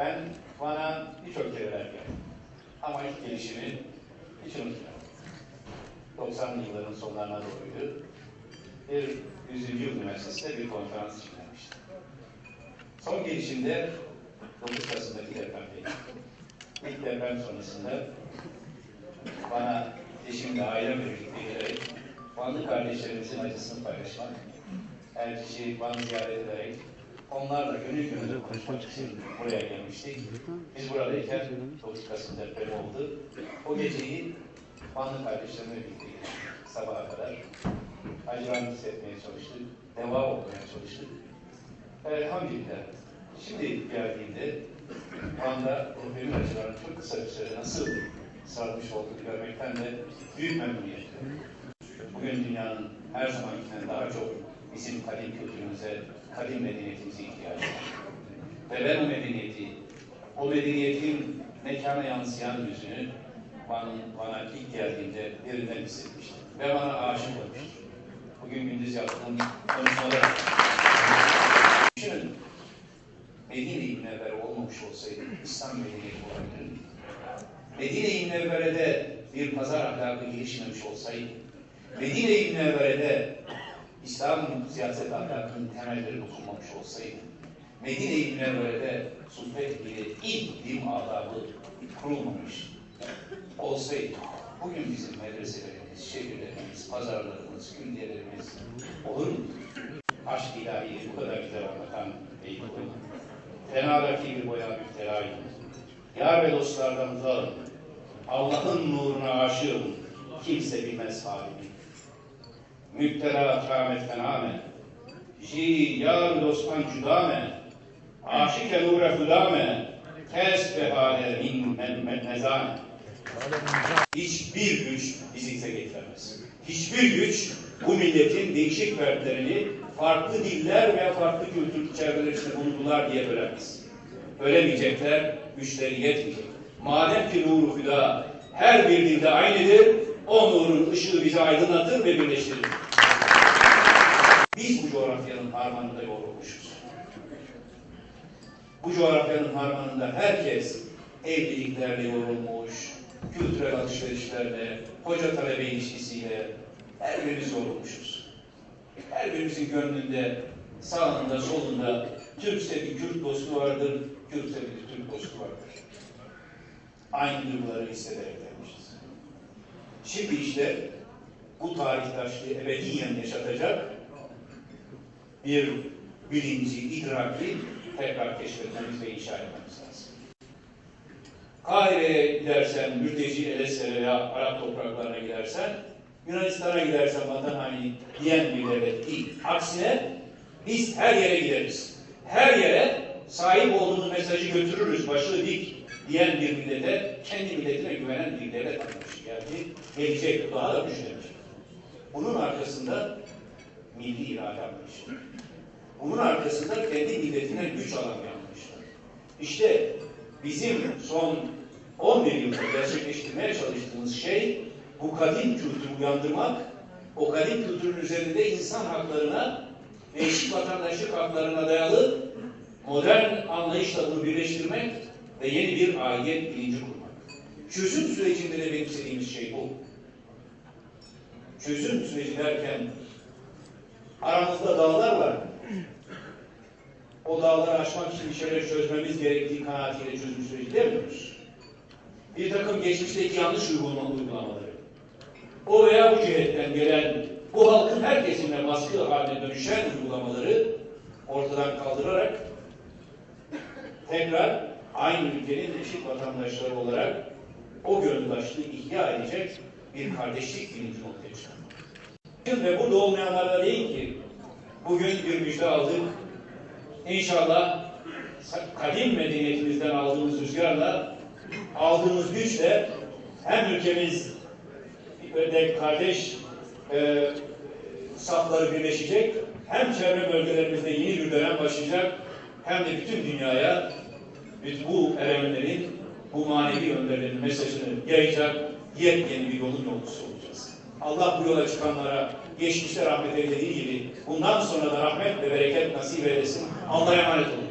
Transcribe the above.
Ben bana birçok kereler geldim. Ama ilk gelişimi hiç unutmuyorum. 90'lı yılların sonlarına doğruydu. Bir 100. Yıl Üniversitesi'nde bir konferans düzenlemiştim. Son gelişimde 9 Kasım'daki depremdeydi. İlk deprem sonrasında bana eşimle ailemle birlikte gelerek Vanlı kardeşlerimizin acısını paylaşmak, her kişi Van'ı ziyaret ederek onlarla gönül gönül konuşmak için buraya gelmiştik. Biz buradayken 9 Kasım depremi oldu. O geceyi Vanlı kardeşlerimle birlikte sabaha kadar. Acılarını hissetmeye çalıştık, deva olmaya çalıştık. Elhamdülillah. Şimdi geldiğimde Van'da ruhbemin acılarını çok kısa bir süre nasıl sarmış olduğunu görmekten de büyük memnuniyet duyuyorum. Bugün dünyanın her zamankinden daha çok bizim kadim kültürümüze, kadim medeniyetimize ihtiyacı var. Ve ben o medeniyeti, o medeniyetin mekana yansıyan yüzünü bana, bana ilk geldiğimde derinden hissetmiştim. Ve bana aşık olmuştur. Bugün gündüz yaptığım konuşmada düşünün, Medine-i olmamış olsaydı İslam medeniyeti olabilirdi. Medine-i Münevvere'de bir pazar ahlakı gelişmemiş olsaydı, Medine-i İslam siyaset ahlakının temelleri dokunmamış olsaydı, Medine-i Münevvere'de sohbet gibi ilk din adabı kurulmamış olsaydı, bugün bizim medreselerimiz, şehirlerimiz, pazarlarımız, külliyelerimiz olur mu? Aşk ilahiyi bu kadar güzel anlatan Beykoğlu, fenadaki bir boya müptelayım. Yar ve dostlardan uzağım. Allah'ın nuruna aşığım. Kimse bilmez halimi. Müptela kâmet fenâme. Ji yar dostan cüdâme. Aşık-e nure hudâme. Kes behale min men men mezâne. Hiçbir güç bizi bize getiremez. Hiçbir güç bu milletin değişik fertlerini farklı diller ve farklı kültür çevreler içinde bulundular diye bölemez. Bölemeyecekler, güçleri yetmeyecek. Madem ki nuru hüda her bir dilde aynıdır, o nurun ışığı bizi aydınlatır ve birleştirir. Biz bu coğrafyanın harmanında yoğrulmuşuz. Bu coğrafyanın harmanında herkes evliliklerle yorulmuş, kültürel alışverişlerle, hoca talebe ilişkisiyle her birimiz yorulmuşuz. Her birimizin gönlünde, sağında, solunda Türkse bir Kürt dostu vardır, Kürtse bir Türk dostu vardır. Aynı duyguları hissederek gelmişiz. İşte bu tarihtaşlığı ebediyen yaşatacak bir bilinci, idraki tekrar keşfetmemiz ve inşa etmemiz lazım. Kahire'ye gidersen, mülteci Elesere veya Arap topraklarına gidersen, Yunanistan'a gidersen vatan haini diyen bir devlet değil. Aksine biz her yere gideriz. Her yere sahip olduğumuz mesajı götürürüz, başı dik diyen bir millete, kendi milletine güvenen bir devlet anlayışı geldi. Gelecek, daha da güçlenecek. Bunun arkasında milli irade anlayışı. Bunun arkasında kendi milletine güç alan bir. İşte bizim son 11 yılda gerçekleştirmeye çalıştığımız şey bu kadim kültürü uyandırmak, o kadim kültürün üzerinde insan haklarına ve eşit vatandaşlık haklarına dayalı modern anlayışla bunu birleştirmek ve yeni bir aidiyet bilinci kurmak. Çözüm sürecinde de benimsediğimiz şey bu. Çözüm süreci derken aramızda dağlar var. O dağları aşmak için bir şeyler çözmemiz gerektiği kanaatiyle çözüm süreci demiyoruz. Bir takım geçmişteki yanlış uygulama uygulamaları, o veya bu cihetten gelen bu halkın her kesimine baskı haline dönüşen uygulamaları ortadan kaldırarak tekrar aynı ülkenin eşit vatandaşları olarak o gönüldaşlığı ihya edecek bir kardeşlik bilinci ortaya çıkarmak. Ve burada olmayanlar da değil ki bugün bir müjde aldık. İnşallah kadim medeniyetimizden aldığımız rüzgarla, aldığımız güçle hem ülkemiz ve kardeş e, safları birleşecek, hem çevre bölgelerimizde yeni bir dönem başlayacak, hem de bütün dünyaya bütün bu erenlerin, bu manevi önderlerin mesajını yayacak yepyeni bir yolun yolcusu olacağız. Allah bu yola çıkanlara geçmişte rahmet eylediği gibi bundan sonra da rahmet ve bereket nasip eylesin. Allah'a emanet olun.